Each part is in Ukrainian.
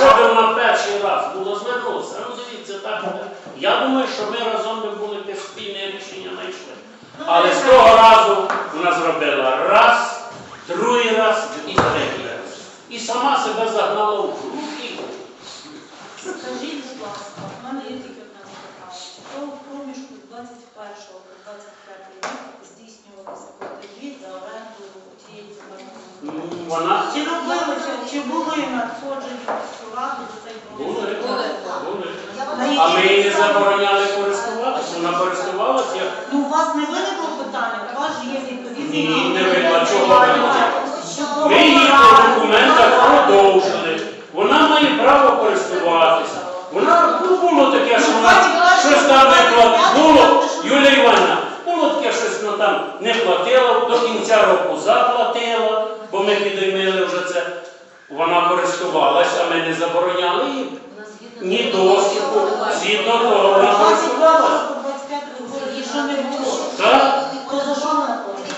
якщо б вона перший раз було звернулося, ну дивіться, так. Я думаю, що ми разом би були якесь спільне рішення знайшли. Але з того разу вона зробила раз, другий раз і третій раз. І сама себе загнала в руки. Скажіть, будь ласка, в мене є тільки одне запитання. Чи то в проміжку з 21 по 25 рік здійснювалися платежі за оренду цієї земельної Ну? Вона Чи робилося, чи були надходження за були, були. А ми її не забороняли користуватися, вона користувалася як Ну, у вас не виникло питання, у вас же є відповідний Ні, не виникло. Чого виникло? Ми її по документах продовжили. Вона має право користуватися. Вона ну, було таке, що вона щось там не платила. Було, Юлія Івановна, було таке щось вона там не платила, до кінця року заплатила, бо ми підіймили вже це. Вона користувалася, ми не забороняли їй. Ні доступу. Згідно того, вона 22 користувалася. по 25 ви говорите, що не було. Так? То за що вона платить?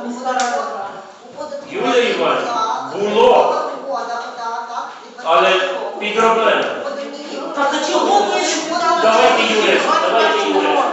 А міська рада брала. Юлія Іванівна, було. Але підроблено. Так, а чого ви питали? Давайте, Юлія, давайте, Юлія.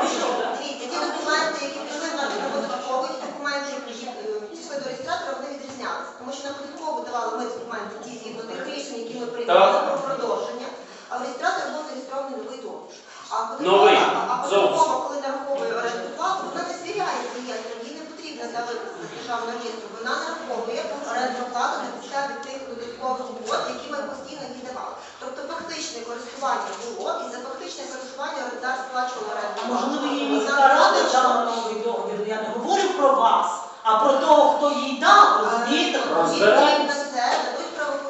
Тому що на податкову ми документи ті згідно тих рішень, які ми приймали про продовження, а в реєстратор був зареєстрований новий договір. А податкова- Новий, а податкова, зовсім. коли нараховує оренду плату, вона не звіряє з реєстром, їй не потрібно для випуску з державного реєстру. Вона нараховує оренду плату на підставі тих додаткових угод, які ми постійно їй давали. Тобто фактичне користування було, і за фактичне користування орендар сплачував оренду. А можливо, їй Вона міська рада не дала новий договір. Я не говорю про вас, а про того, хто їй дав, розумієте? Розбираємо.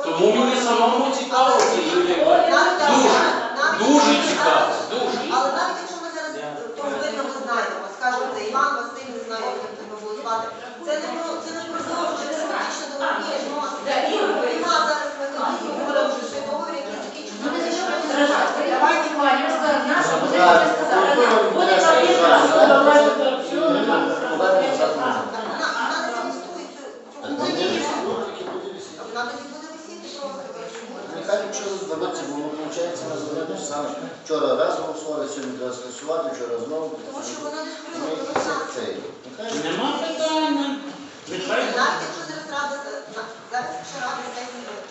Тому мені самому цікаво це, Юлія. Дуже, дуже цікаво, дуже. Але навіть якщо ми зараз повинно ми знайдемо, скажемо, це Іван Василь, не знаю, як тебе було звати, це не про це не продовжує, це фактично відносини. Війна зараз ми не говоримо, що це договір, який закінчується. Давайте, Ваня, Наша позиція сказала, буде платити Вона вона не реєструє цю цю угоду. Вона тоді буде висіти просто. Нехай якщо звернуться, бо воно виходить, ми саме. Вчора раз голосували, сьогодні треба скасувати, вчора знову. Тому що вона не це є. Нехай Нема питання. Навіть якщо зараз рада зараз якщо рада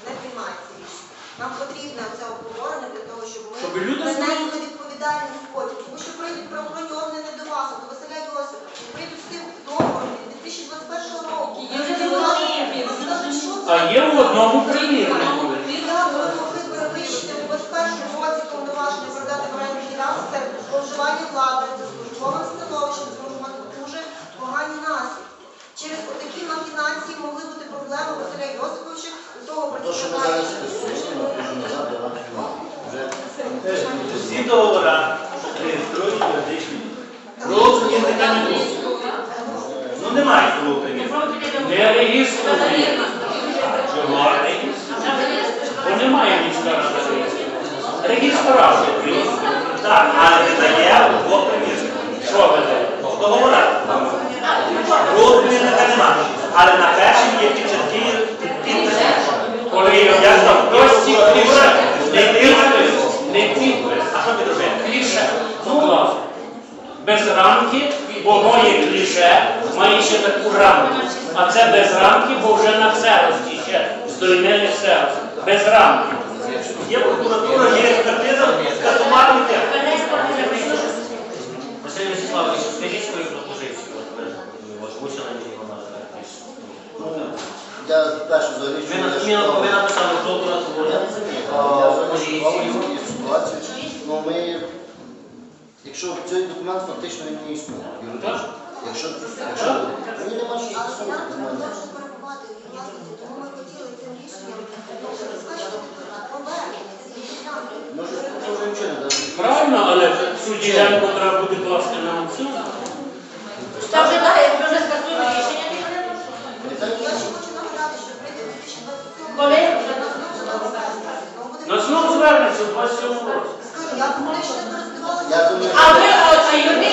не приймає ці рішення, нам потрібне це обговорення для того, щоб ми Щоб люди принесли відповідальність потім, тому що прийдуть правоохоронні органи не до вас, а до Василя Йосиповича, прийдуть з тим договором від 2021 року. Є вже А є в одному примірнику. Зловживання влади, це службовим становищем, це може дуже погані наслідки. Через такі махінації могли бути проблеми Василя Йосиповича у того. Вже Всі договори реєструють юридичні. Просто є така не було. Ну немає цього. Не реєструє. Чого реєструє? Бо немає міська рада реєструє. Так, але видає двох примірів. Що веде? Договора. Другого примірника немає. Але на першому є чіткі підписи. Коли я там хтось ці кліше, не підпис, не підпис, А що ви робите? кліше. Ну, класно. Без рамки, бо моє кліше має ще таку. А це без рамки, бо вже на ксерості ще здоймели ксерос. Без рамки. Є прокуратура, є експертиза, скасувати. Василь Вячеславович, скажіть свою пропозицію, ви озвучили мені вона я перше взагалі, Ви написали прокуратуру. не я взагалі її ситуацію. Ну, ми, якщо цей документ фактично він не існує, юридично. Якщо, що Але не документів. перебувати в власності, тому ми хотіли цим рішенням забезпечити повернення цієї ділянки. Правильно, але цю ділянку треба буде класти на аукціон. Та вже так, якщо вже скасуємо рішення, то не Нехай Я ще хочу нагадати, що прийде 2027 Коли? На знову звернеться в 27 році. Я фактично не користувалася. А ви оце юридичний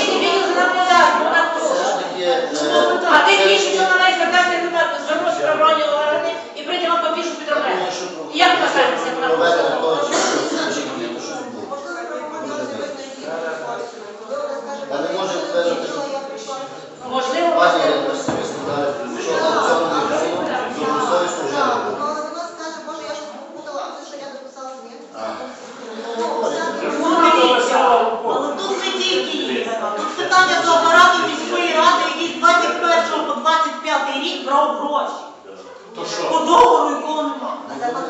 що? по договору, якого нема.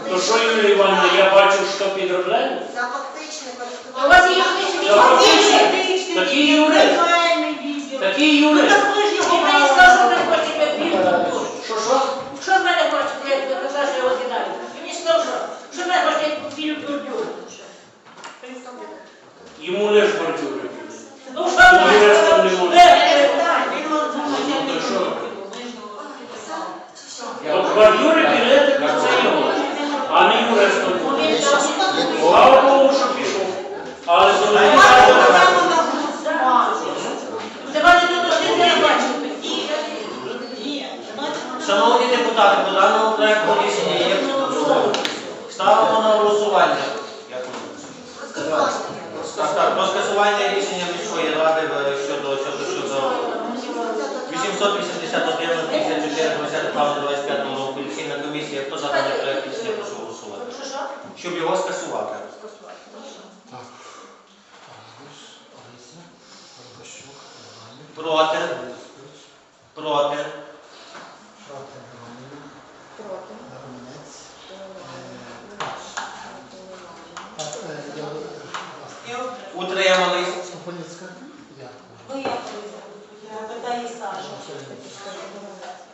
То що, Юлія Івановна, я бачу, що підробляю? За фактичне користування. Такий юрист. Такий юрист. 881 54 20 травня 25 року. Лічильна комісія. Хто за даний проект рішення прошу голосувати? Що, що? Щоб його скасувати. Проти. Проти. Утримались. Ви як ви? Питає Саша.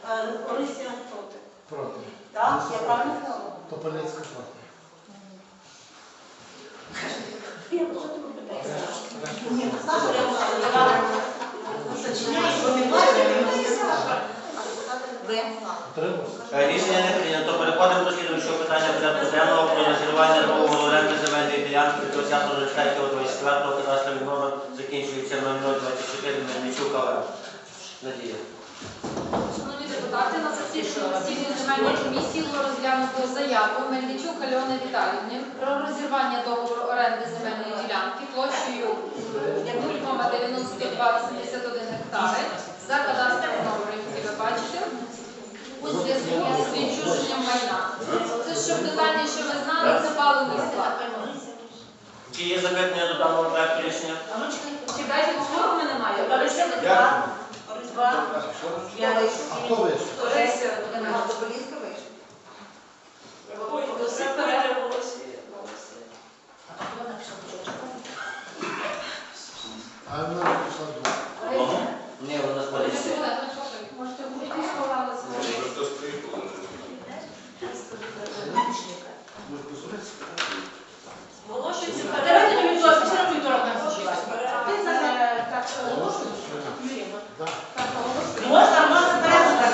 Е, Орися проти. Проти. Так, я правильно сказала? Топольницька проти. Я просто тебе питаю, Саша. Ні, Саша, я сказала. Зачиняй, що не бачите, Саша. Ви. Утримався? Е, Рішення не прийнято. Переходимо до слідуючого питання порядку денного про розірвання договору оренди земельної ділянки від 20.04.24 кадастровий номер закінчується 0024 Мельничук АВ. Надія. Шановні депутати, на засіданні земельної комісії було розглянуто заяву Мельничук Альони Віталіївни про розірвання договору оренди земельної ділянки площею Якутькова 9271 гектари за кадастровим номером, який ви бачите, у зв'язку з відчуженням майна. Це щоб питання, що ви знали, це паливний склад. Чи є запитання до даного проекту рішення? Ну. Чекайте, немає. Але ще не Дякую. два. Два. Я А хто вийшов? Орися. Тополінська вийшла. Ой, то все перед. А то вона пішла до чого? А вона пішла до. Ні, вона зберіться. Можете бути сховалися. Волошиться. А давайте не відсотки, все одно вівторок нам зачекати. Так, Можна, можна перед так.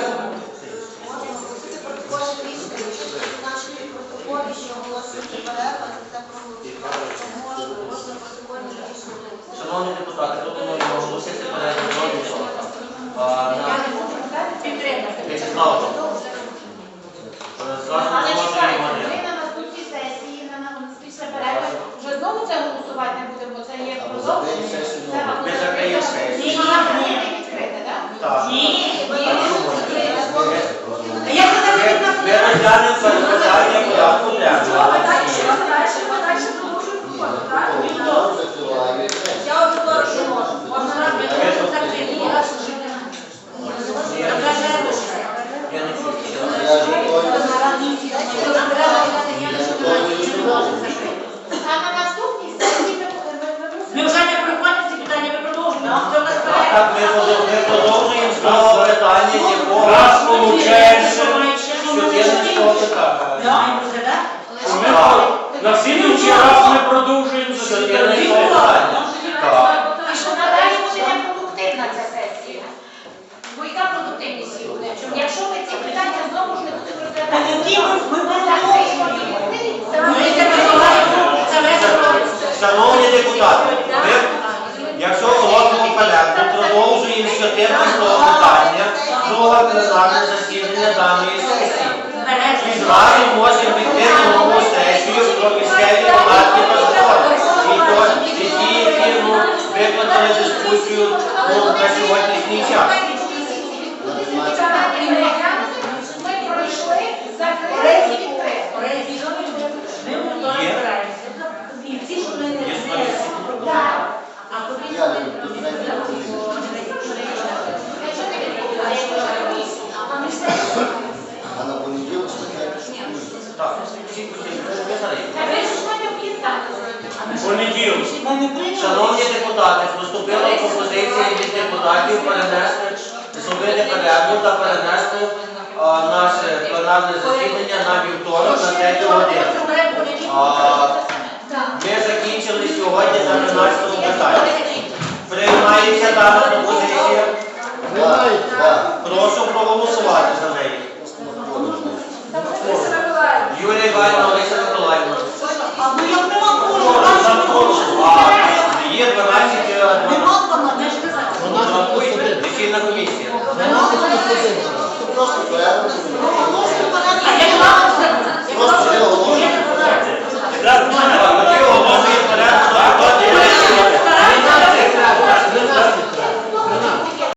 Можемо оголосити протокольне рішення, що зазначити в протоколі, що оголосити перерва, це це проголосувати. Можна, можна протокольне рішення. Шановні депутати, пропонуємо оголосити передню розгляд. Я не можу підтримати. Вячеслав, е, зразу Але не чекайте, можемо ми на наступній сесії, після перерви, вже знову це голосувати не будемо, бо це є продовження. Це. Ми закриємо сесію. Не так? Як це ми розглянемо порядку денного. Я вже говорю, що можна. Можна раз ми можемо закрити, ні раз вже не Я не чую. ще раз. Я ж готовий. А на наступній сесії ми вже не приходимо ці питання, ми продовжуємо. Це у нас Так, так, ми продовжуємо з питання, якого Раз получається, 14 питання. Ми на слідуючий раз ми продовжуємо засідання. 14 питання. Так. І що надалі буде непродуктивна ця сесія. Бо яка продуктивність її буде? Щоб Якщо ми ці питання знову ж не будемо розглядати... Та які ми- ми закриємо продовжуємо. це Шановні депутати, ви, якщо робимо порядку, продовжуємо з 14 питання друге пленарне засідання даної сесії. І зразу можемо піти нову сесію про місцеві та. І то, які ну, викликали дискусію ну, на сьогоднішній час. Ми пройшли, закрили і відкрили. Ми ніхто не збираємося. І ці, що ми не Є збираємося, Так. а потім Я ми не буду знати, як це Якщо ти відкриваєш комісію, а ми все А на понеділок спочатку. Так, всі хотіли. комісарів. Це вирішення об'єднання. Понеділок. Шановні депутати, поступила пропозиція від депутатів перенести, зробити перерву та перенести а, наше пленарне засідання на вівторок на 3 годину. А, Ми закінчили сьогодні на 13 питанні. Приймається дана пропозиція. Прошу проголосувати